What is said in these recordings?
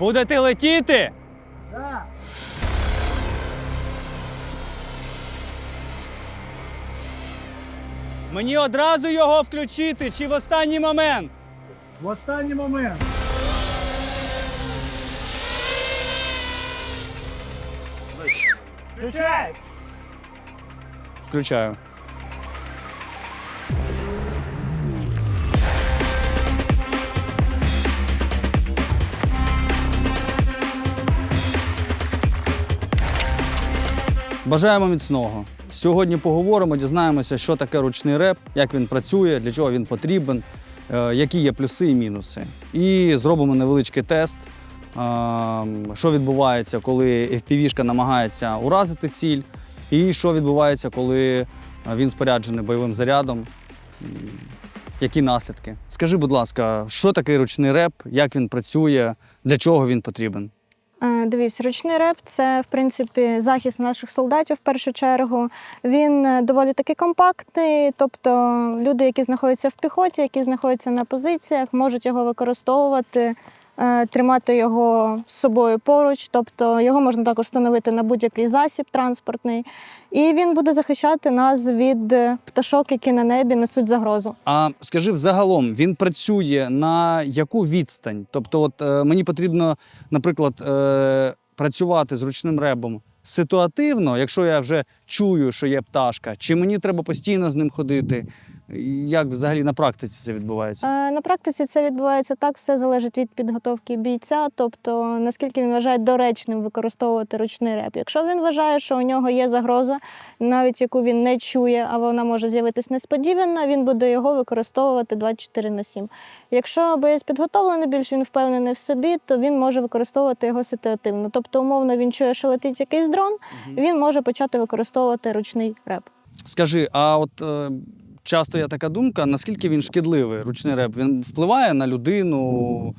Будете летіти? Да. Мені одразу його включити чи в останній момент? В останній момент. Включай! Включаю. Бажаємо міцного. Сьогодні поговоримо, дізнаємося, що таке ручний реп, як він працює, для чого він потрібен, е, які є плюси і мінуси. І зробимо невеличкий тест, е, що відбувається, коли FPV-шка намагається уразити ціль, і що відбувається, коли він споряджений бойовим зарядом. Які наслідки? Скажи, будь ласка, що таке ручний реп, як він працює, для чого він потрібен? Е, Дивись, ручний реп це в принципі захист наших солдатів в першу чергу. Він е, доволі таки компактний, тобто люди, які знаходяться в піхоті, які знаходяться на позиціях, можуть його використовувати, тримати його з собою поруч, тобто його можна також встановити на будь-який засіб транспортний. І він буде захищати нас від е, пташок, які на небі несуть загрозу. А скажи, взагалом він працює на яку відстань? Тобто, от е, мені потрібно, наприклад, е, працювати з ручним ребом ситуативно, якщо я вже чую, що є пташка, чи мені треба постійно з ним ходити? Як взагалі на практиці це відбувається? Е, На практиці це відбувається так, все залежить від підготовки бійця, тобто наскільки він вважає доречним використовувати ручний реп. Якщо він вважає, що у нього є загроза, навіть яку він не чує, а вона може з'явитись несподівано, він буде його використовувати 24 на 7. Якщо боєць підготовлений, більш він впевнений в собі, то він може використовувати його ситуативно. Тобто, умовно, він чує, що летить якийсь дрон, він може почати використовувати ручний реп. Скажи, а от е, часто є така думка, наскільки він шкідливий, ручний реп? Він впливає на людину,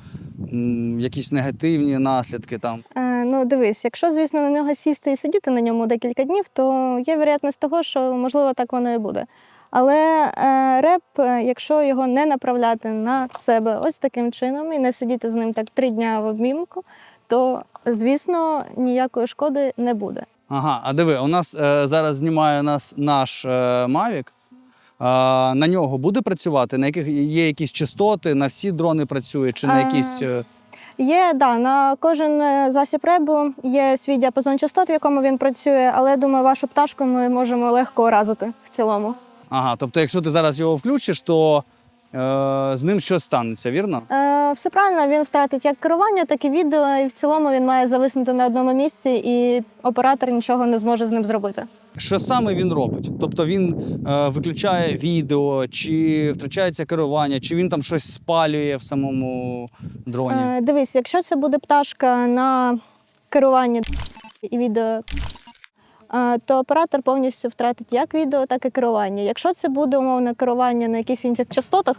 якісь негативні наслідки там. Е, ну, дивись, якщо, звісно, на нього сісти і сидіти на ньому декілька днів, то є вероятність того, що можливо так воно і буде. Але е, реп, е, якщо його не направляти на себе ось таким чином і не сидіти з ним так три дня в обмімку, то звісно ніякої шкоди не буде. Ага, а диви, у нас е, зараз знімає нас наш е, Mavic. На нього буде працювати? На яких є якісь частоти, на всі дрони працює, чи на Е, якісь. е, Є, да, на кожен е, засіб ребу є свій діапазон частот, в якому він працює, але я думаю, вашу пташку ми можемо легко уразити в цілому. Ага, тобто, якщо ти зараз його включиш, то е, з ним щось станеться, вірно? Е, все правильно, він втратить як керування, так і відео, і в цілому він має зависнути на одному місці, і оператор нічого не зможе з ним зробити. Що саме він робить? Тобто він е, виключає відео, чи втрачається керування, чи він там щось спалює в самому дроні? Е, дивись, якщо це буде пташка на керування і відео, е, то оператор повністю втратить як відео, так і керування. Якщо це буде умовне керування на якихось інших частотах,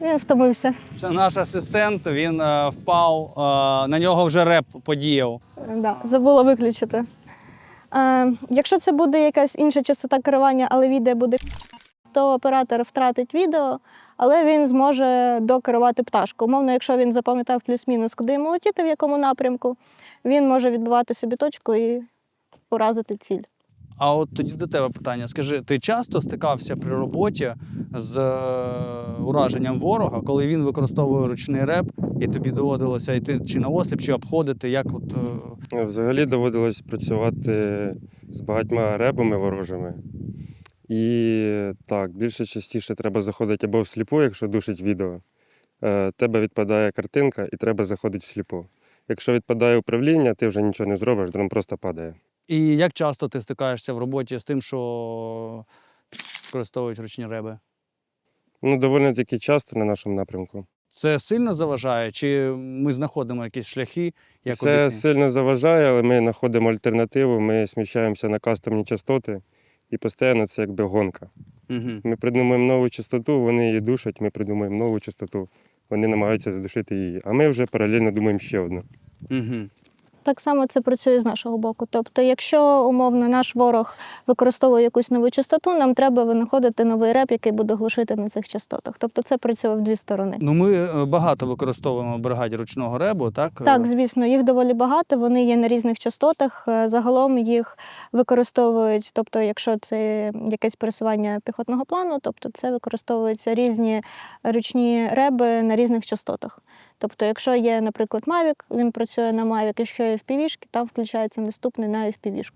він втомився. Це наш асистент, він е, впав, е, на нього вже реп подіяв. Е, Да, забула виключити. Е, якщо це буде якась інша частота керування, але відео буде, то оператор втратить відео, але він зможе докерувати пташку. Умовно, якщо він запам'ятав плюс-мінус, куди йому летіти, в якому напрямку, він може відбивати собі точку і уразити ціль. А от тоді до тебе питання: скажи, ти часто стикався при роботі з е, ураженням ворога, коли він використовує ручний реп, і тобі доводилося йти чи на осліп, чи обходити, як от. е, Взагалі доводилось працювати з багатьма ребами ворожими. І так, більше частіше треба заходити або всліпу, якщо душить відео. Е, Тебе відпадає картинка і треба заходити всліпу. Якщо відпадає управління, ти вже нічого не зробиш, дрон просто падає. І як часто ти стикаєшся в роботі з тим, що використовують ручні реби? Ну, доволі таки часто на нашому напрямку. Це сильно заважає, чи ми знаходимо якісь шляхи, як Це обійти? сильно заважає, але ми знаходимо альтернативу, ми сміщаємося на кастомні частоти і постійно це якби гонка. Угу. Ми придумуємо нову частоту, вони її душать, ми придумуємо нову частоту, вони намагаються задушити її. А ми вже паралельно думаємо ще одну. Угу. Так само це працює з нашого боку. Тобто, якщо умовно наш ворог використовує якусь нову частоту, нам треба винаходити новий реп, який буде глушити на цих частотах. Тобто це працює в дві сторони. Ну, ми е, багато використовуємо в бригаді ручного ребу, так? Так, звісно, їх доволі багато. Вони є на різних частотах. Е, Загалом їх використовують. Тобто, якщо це якесь пересування піхотного плану, тобто це використовуються різні ручні реби на різних частотах. Тобто, якщо є, наприклад, Mavic, він працює на Mavic, якщо є FPV, там включається наступний на FPV.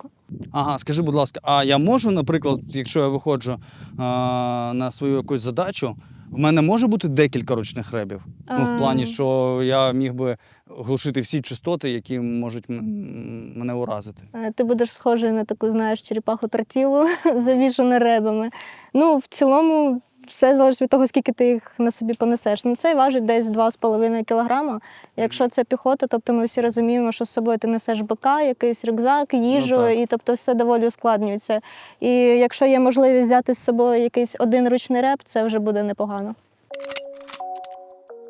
Ага, скажи, будь ласка, а я можу, наприклад, якщо я виходжу а, на свою якусь задачу, в мене може бути декілька ручних ребів? Ну, в плані, Ем. що я міг би глушити всі частоти, які можуть мене уразити. Е, Ти будеш схожий на таку, знаєш, черепаху тортілу, завішану ребами. Ну, в цілому, все залежить від того, скільки ти їх на собі понесеш. Ну, цей важить десь 2,5 кілограма. Якщо це піхота, тобто ми всі розуміємо, що з собою ти несеш БК, якийсь рюкзак, їжу, так. і тобто все доволі ускладнюється. І якщо є можливість взяти з собою якийсь один ручний реп, це вже буде непогано.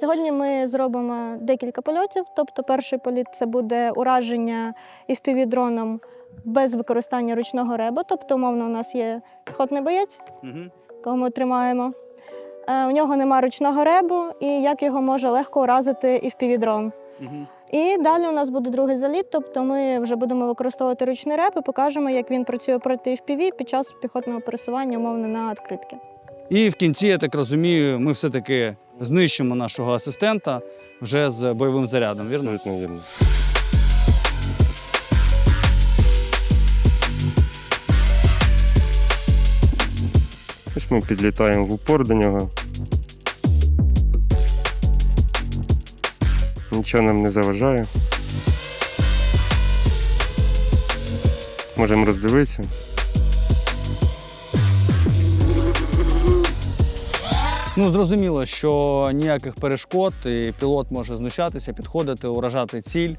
Сьогодні ми зробимо декілька польотів. Тобто, перший політ це буде ураження FPV-дроном без використання ручного реба. Тобто, умовно, у нас є піхотний боєць, Угу. Кого ми тримаємо. Е, У нього немає ручного ребу, і як його може легко уразити FPV-дрон. Угу. І далі у нас буде другий заліт, тобто ми вже будемо використовувати ручний реп і покажемо, як він працює проти FPV під час піхотного пересування, умовно, на відкритки. І в кінці, я так розумію, ми все-таки знищимо нашого асистента вже з бойовим зарядом, вірно? Абсолютно вірно. Ось ми підлітаємо в упор до нього. Нічого нам не заважає. Можемо роздивитися. Ну, зрозуміло, що ніяких перешкод, і пілот може знущатися, підходити, уражати ціль,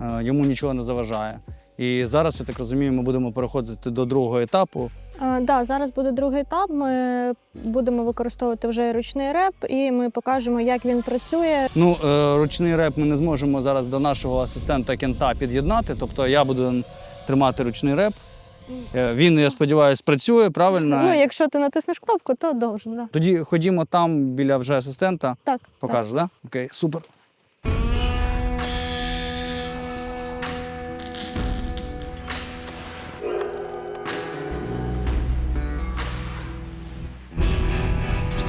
е, йому нічого не заважає. І зараз, я так розумію, ми будемо переходити до другого етапу. Так, да, зараз буде другий етап. Ми будемо використовувати вже ручний реп, і ми покажемо, як він працює. Ну, е, ручний реп ми не зможемо зараз до нашого асистента кента під'єднати. Тобто я буду тримати ручний реп. Е, Він, я сподіваюся, працює правильно. Ну, якщо ти натиснеш кнопку, то довжен. Да. Тоді ходімо там біля вже асистента. Так, так. Покажеш, так? Да? Окей, супер.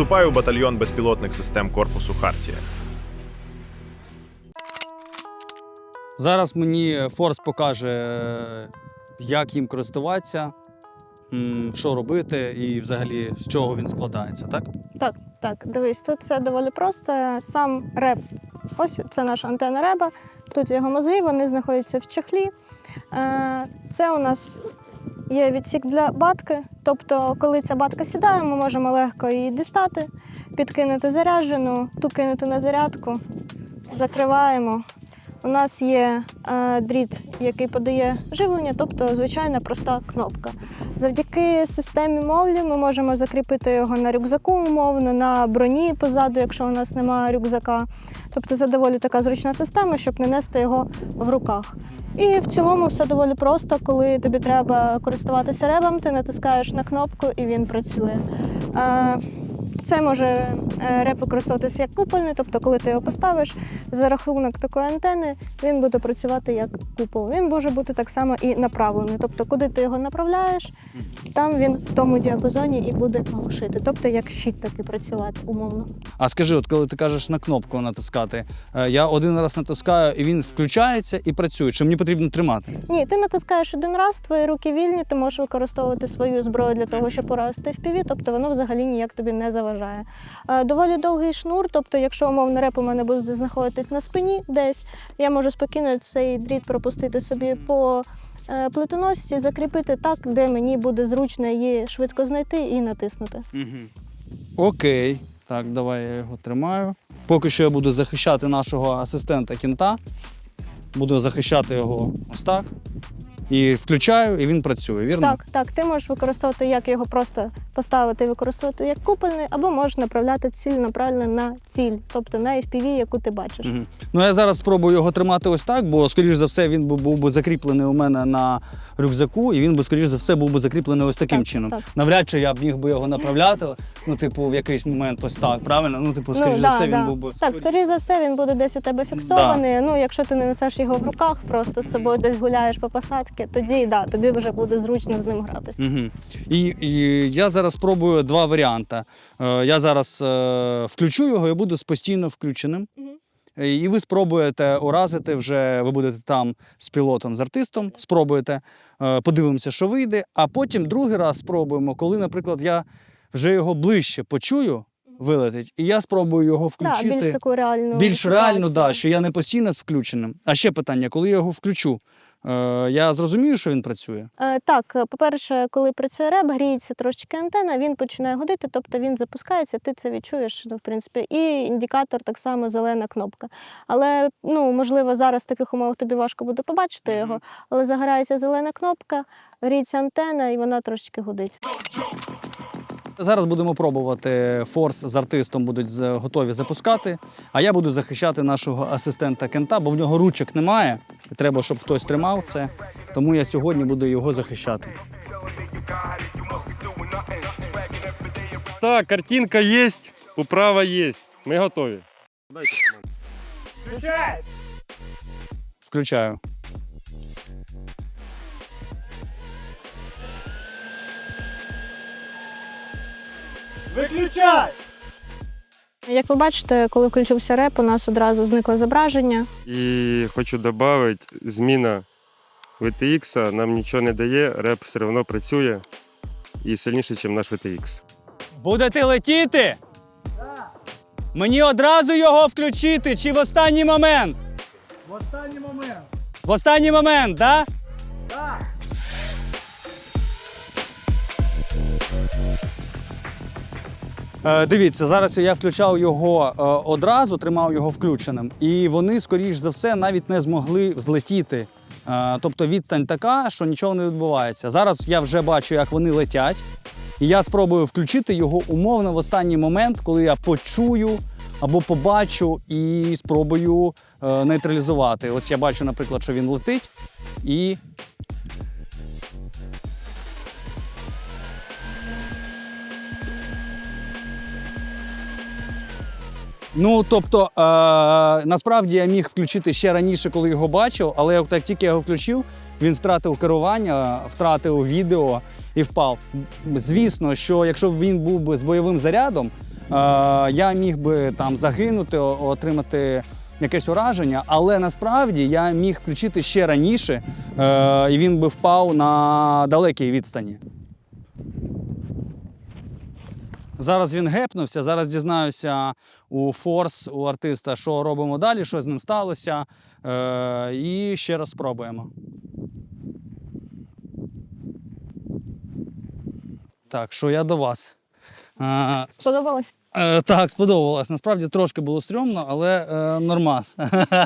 Вступаю у батальйон безпілотних систем корпусу Хартія. Зараз мені Форс покаже, як їм користуватися, що робити і взагалі з чого він складається, так? Так, так, дивись, тут все доволі просто. Сам реп. Ось це наша антенна реба. Тут його мозги, вони знаходяться в чехлі. Е, Це у нас є відсік для батки. Тобто, коли ця батка сідає, ми можемо легко її дістати, підкинути заряджену, ту кинути на зарядку, закриваємо. У нас є е, дріт, який подає живлення, тобто звичайна проста кнопка. Завдяки системі Моллі ми можемо закріпити його на рюкзаку, умовно, на броні позаду, якщо у нас немає рюкзака. Тобто це доволі така зручна система, щоб не нести його в руках. І в цілому все доволі просто, коли тобі треба користуватися ребом, ти натискаєш на кнопку і він працює. Це може е, реп використовуватися як купольний, тобто, коли ти його поставиш за рахунок такої антени, він буде працювати як купол. Він може бути так само і направлений. Тобто, куди ти його направляєш, там він в тому діапазоні і буде глушити. Тобто, як щит таки працювати умовно. А скажи, от коли ти кажеш на кнопку натискати, е, я один раз натискаю і він включається і працює. Чи мені потрібно тримати? Ні, ти натискаєш один раз, твої руки вільні, ти можеш використовувати свою зброю для того, щоб поразити FPV, тобто воно взагалі ніяк тобі не заважає. Е, Доволі довгий шнур, тобто, якщо умовно реп у мене буде знаходитись на спині десь, я можу спокійно цей дріт пропустити собі по е, плитоносці, закріпити так, де мені буде зручно її швидко знайти і натиснути. Окей. Так, давай я його тримаю. Поки що я буду захищати нашого асистента кінта. Буду захищати його ось так. І включаю, і він працює, вірно? Так, так, ти можеш використовувати як його просто поставити і використовувати як купольний, або можеш направляти ціль направлено на ціль, тобто на FPV, яку ти бачиш. Мгм. Ну я зараз спробую його тримати ось так, бо, скоріш за все, він був би закріплений у мене на рюкзаку, і він би, скоріш за все, був би закріплений ось таким Так, чином. так. Навряд чи я б міг би його направляти, ну, типу, в якийсь момент ось так, правильно? Ну, типу, скоріш за все, він був би. Так, скоріш за все, він буде десь у тебе фіксований. Ну, якщо ти не несеш його в руках, просто з собою десь гуляєш по посадці, тоді да, тобі вже буде зручно з ним гратися. Угу. І, і я зараз спробую два варіанти. Е, я зараз е, включу його і буду постійно включеним. Е, І ви спробуєте уразити вже, ви будете там з пілотом, з артистом, спробуєте, е, подивимося, що вийде. А потім другий раз спробуємо, коли, наприклад, я вже його ближче почую, вилетить, і я спробую його Так, включити. більш таку реальну Більш ситуацію. да, що я не постійно з включеним. А ще питання, коли я його включу, я зрозумію, що він працює. Е, Так, е, по-перше, коли працює реп, гріється трошечки антена, він починає гудити, тобто він запускається, ти це відчуєш, ну, в принципі, і індикатор так само зелена кнопка. Але ну, можливо, зараз в таких умовах тобі важко буде побачити його, але загорається зелена кнопка, гріється антена, і вона трошечки гудить. Зараз будемо пробувати. Форс з артистом будуть готові запускати. А я буду захищати нашого асистента Кента, бо в нього ручок немає. І треба, щоб хтось тримав це. Тому я сьогодні буду його захищати. Так, картинка є, управа є. Ми готові. Включай! Включаю. Виключай! Як ви бачите, коли включився реп, у нас одразу зникло зображення. І хочу додати, зміна VTX нам нічого не дає, реп все одно працює і сильніше, ніж наш VTX. Будете летіти? Да! Мені одразу його включити чи в останній момент? В останній момент! В останній момент, так? Да? Да! Е, Дивіться, зараз я включав його е, одразу, тримав його включеним, і вони, скоріш за все, навіть не змогли взлетіти. Е, Тобто відстань така, що нічого не відбувається. Зараз я вже бачу, як вони летять, і я спробую включити його умовно в останній момент, коли я почую або побачу і спробую нейтралізувати. Ось я бачу, наприклад, що він летить, і Ну, тобто, е, насправді я міг включити ще раніше, коли його бачив, але як тільки я його включив, він втратив керування, втратив відео і впав. Звісно, що якщо б він був би з бойовим зарядом, е, я міг би там загинути, отримати якесь ураження, але насправді я міг включити ще раніше, е, і він би впав на далекій відстані. Зараз він гепнувся. Зараз дізнаюся у Форс, у артиста, що робимо далі, що з ним сталося. Е, і ще раз спробуємо. Так, що я до вас. Е, Сподобалось? Е, так, сподобалось. Насправді трошки було стрьомно, але е, нормас.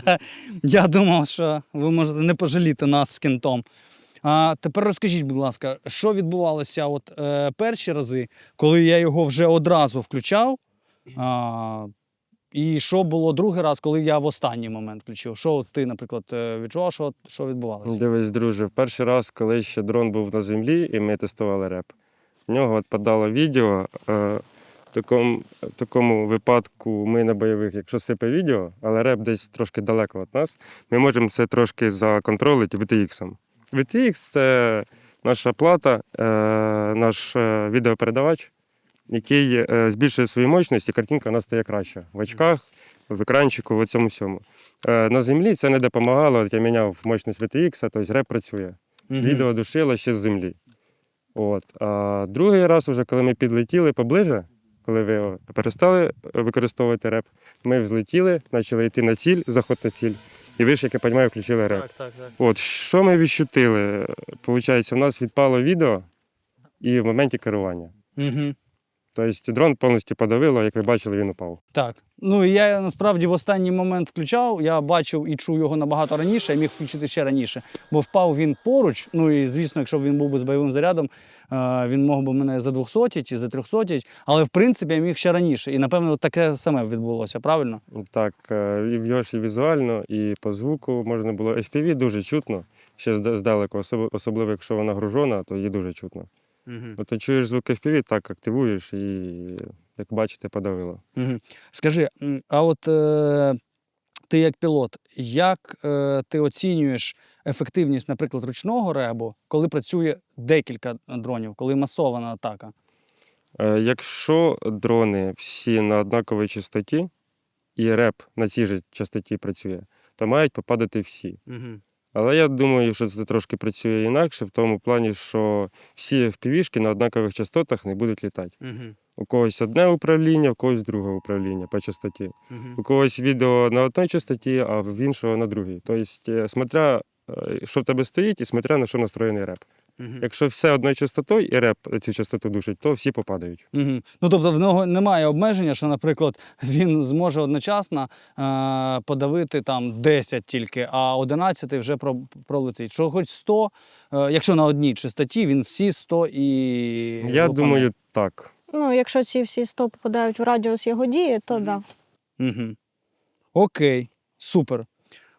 Я думав, що ви можете не пожаліти нас з кентом. А тепер розкажіть, будь ласка, що відбувалося от, е, перші рази, коли я його вже одразу включав? А, і що було другий раз, коли я в останній момент включив? Що ти, наприклад, е, відчував, що, що відбувалося? Дивись, друже, в перший раз, коли ще дрон був на землі, і ми тестували реп, в нього відпадало відео. Е, в такому, такому випадку ми на бойових, якщо сипе відео, але реп десь трошки далеко від нас, ми можемо це трошки законтролити VTX. VTX це наша плата, е, наш відеопередавач, який е, збільшує свою мощність, і картинка у нас стає краща. В очках, в екранчику, в цьому всьому. Е, на землі це не допомагало. От я міняв мощність VTX, тобто реп працює. Мгм. Відео душило ще з землі. От. А другий раз, уже, коли ми підлетіли поближе, коли ви перестали використовувати реп, ми взлетіли, почали йти на ціль, заход на ціль. І ви ж, як я розумію, включили реп. так, так. От, що ми відчутили? Получається, у нас відпало відео і в моменті керування. Угу. Тобто дрон повністю подавило, як ви бачили, він упав. Так. Ну і я насправді в останній момент включав. Я бачив і чув його набагато раніше, я міг включити ще раніше, бо впав він поруч. Ну і звісно, якщо б він був би з бойовим зарядом, е, він мог би мене за 200 чи за 300, але в принципі я міг ще раніше. І напевно таке саме відбулося, правильно? Так, е, і його ж і візуально, і по звуку можна було. FPV дуже чутно, ще здалеку, особливо якщо вона гружена, то її дуже чутно. Угу. От ти чуєш звук FPV, так активуєш і, як бачите, подавило. Угу. Скажи, а от е, ти як пілот, як е, ти оцінюєш ефективність, наприклад, ручного ребу, коли працює декілька дронів, коли масована атака? Е, Якщо дрони всі на однаковій частоті, і реп на цій же частоті працює, то мають попадати всі. Угу. Але я думаю, що це трошки працює інакше, в тому плані, що всі FPV-шки на однакових частотах не будуть літати. Угу. У когось одне управління, у когось друге управління по частоті. Угу. У когось відео на одній частоті, а в іншого на другій. Тобто, е, смотря, що в тебе стоїть, і смотря на що настроєний реп. Угу. Якщо все одною частотою і реп цю частоту душить, то всі попадають. Угу. Ну тобто в нього немає обмеження, що, наприклад, він зможе одночасно е, подавити там 10 тільки, а 11 вже про, пролетить. Що хоч 100, е, якщо на одній частоті, він всі 100 і. Я лупане. думаю, так. Ну, якщо ці всі 100 попадають в радіус його дії, то Мгм. да. Угу. Окей, супер.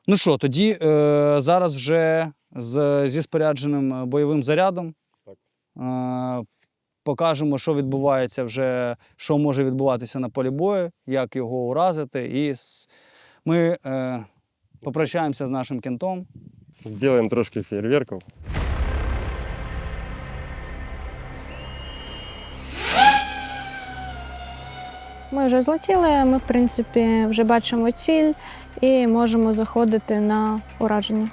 Ну що, тоді е, зараз вже з, зі спорядженим е, бойовим зарядом Так. е, покажемо, що відбувається вже, що може відбуватися на полі бою, як його уразити. І с- ми е, попрощаємося з нашим кентом. Зробимо трошки фейерверків. Ми вже злетіли, ми, в принципі, вже бачимо ціль і можемо заходити на ураження.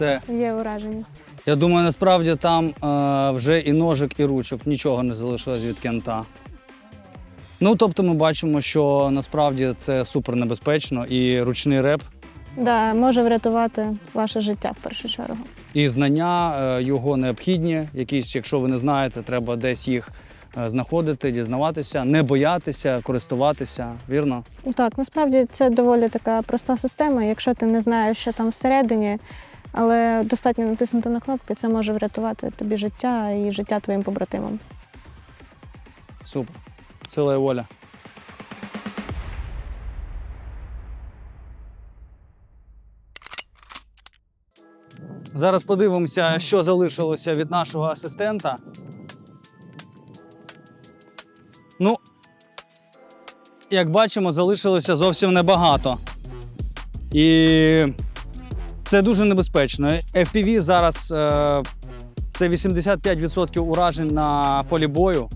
Все. Є ураження. Я думаю, насправді там е, вже і ножик, і ручок, нічого не залишилось від кента. Ну, тобто ми бачимо, що насправді це супер небезпечно і ручний реп Да, може врятувати ваше життя в першу чергу. І знання е, його необхідні. Якісь, якщо ви не знаєте, треба десь їх е, знаходити, дізнаватися, не боятися, користуватися. Вірно? Так, насправді це доволі така проста система. Якщо ти не знаєш, що там всередині, але достатньо натиснути на кнопки, це може врятувати тобі життя і життя твоїм побратимам. Супер. Сила і воля. Зараз подивимося, що залишилося від нашого асистента. Ну, як бачимо, залишилося зовсім небагато. І це дуже небезпечно. FPV зараз е, це 85% уражень на полі бою.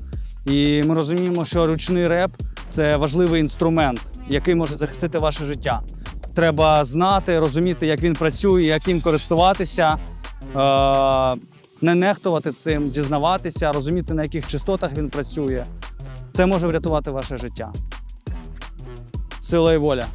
І ми розуміємо, що ручний реп це важливий інструмент, який може захистити ваше життя. Треба знати, розуміти, як він працює, як їм користуватися, е- не нехтувати цим, дізнаватися, розуміти, на яких частотах він працює. Це може врятувати ваше життя. Сила і воля.